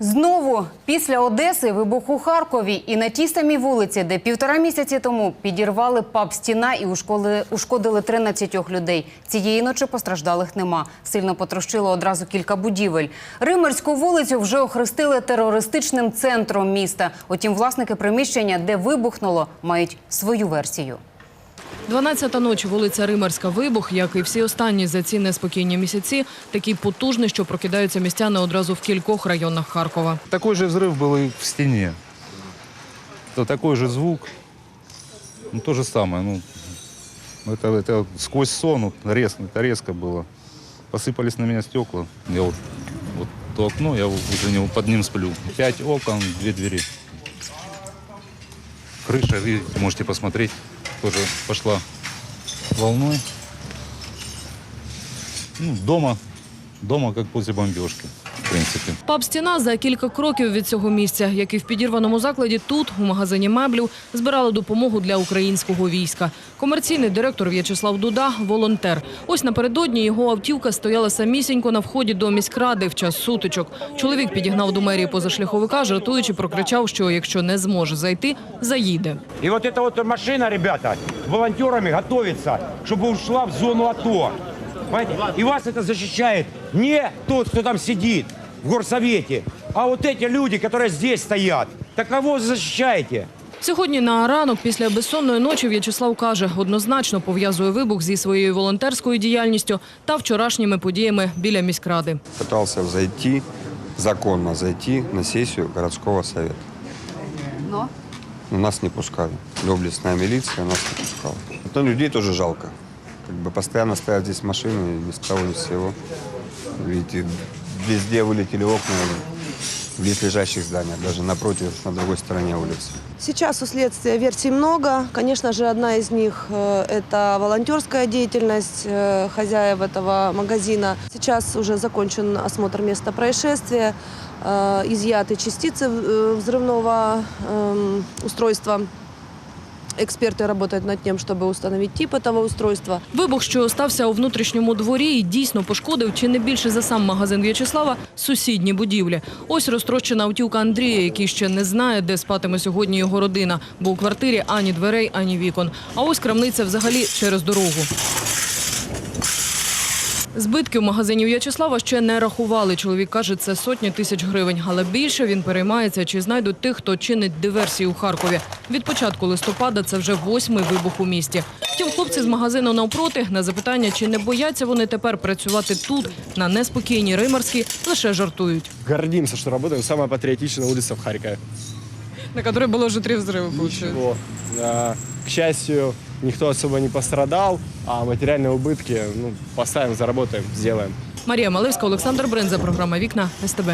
Знову після Одеси вибух у Харкові і на тій самій вулиці, де півтора місяці тому підірвали паб стіна і ушкодили, ушкодили 13 людей. Цієї ночі постраждалих нема. Сильно потрощило одразу кілька будівель. Римерську вулицю вже охрестили терористичним центром міста. Утім, власники приміщення, де вибухнуло, мають свою версію. 12-та ночі, вулиця Римарська. Вибух, як і всі останні за ці неспокійні місяці, такий потужний, що прокидаються містяни одразу в кількох районах Харкова. Такой же взрыв был и в стене. То такой же звук. Ну, то же самое. Ну, это, это сквозь сон вот, резко, это резко было. Посыпались на меня стекла. Я вот, вот то окно, я вот возле него под ним сплю. Пять окон, две двери. Крыша, видите, можете посмотреть, тоже пошла волной. Ну, дома, дома как после бомбежки, в принципе. Паб стіна за кілька кроків від цього місця, як і в підірваному закладі, тут, у магазині меблів, збирали допомогу для українського війська. Комерційний директор В'ячеслав Дуда волонтер. Ось напередодні його автівка стояла самісінько на вході до міськради в час сутичок. Чоловік підігнав до мерії позашляховика, жартуючи, прокричав, що якщо не зможе зайти, заїде. И вот эта вот машина, ребята, волонтерами готовится, чтобы ушла в зону АТО. Понимаете? И вас это защищает не тот, кто там сидит в горсовете, а вот эти люди, которые здесь стоят. Так кого вы защищаете? Сьогодні на ранок після безсонної ночі В'ячеслав каже, однозначно пов'язує вибух зі своєю волонтерською діяльністю та вчорашніми подіями біля міськради. пытался зайти, законно зайти на сессию городского совета. Но? Но нас не пускали. Доблестная милиция нас не пускала. Но людей тоже жалко. Как бы постоянно стоят здесь машины, и без того, ни с сего. Видите, везде вылетели окна в близлежащих зданиях, даже напротив, на другой стороне улицы. Сейчас у следствия версий много. Конечно же, одна из них э, – это волонтерская деятельность э, хозяев этого магазина. Сейчас уже закончен осмотр места происшествия, э, изъяты частицы э, взрывного эм, устройства. Эксперты работают над тем, чтобы установить тип этого устройства. Вибух, що стався у внутрішньому дворі, і дійсно пошкодив чи не більше за сам магазин В'ячеслава сусідні будівлі. Ось розтрощена автівка Андрія, який ще не знає, де спатиме сьогодні його родина, бо у квартирі ані дверей, ані вікон. А ось крамниця взагалі через дорогу. Збитки в магазині В'ячеслава ще не рахували. Чоловік каже, це сотні тисяч гривень. Але більше він переймається, чи знайдуть тих, хто чинить диверсії у Харкові. Від початку листопада це вже восьмий вибух у місті. Втім, хлопці з магазину навпроти на запитання, чи не бояться вони тепер працювати тут, на неспокійній Римарській, лише жартують. гордимся, что работаем самая патриотичная улица в Харькове. На якій було вже три взриви. А, К счастью, никто особо не пострадал, а материальные убытки ну, поставим, заработаем, сделаем. Марія Малевська, Олександр Бринза, програма Вікна СТБ.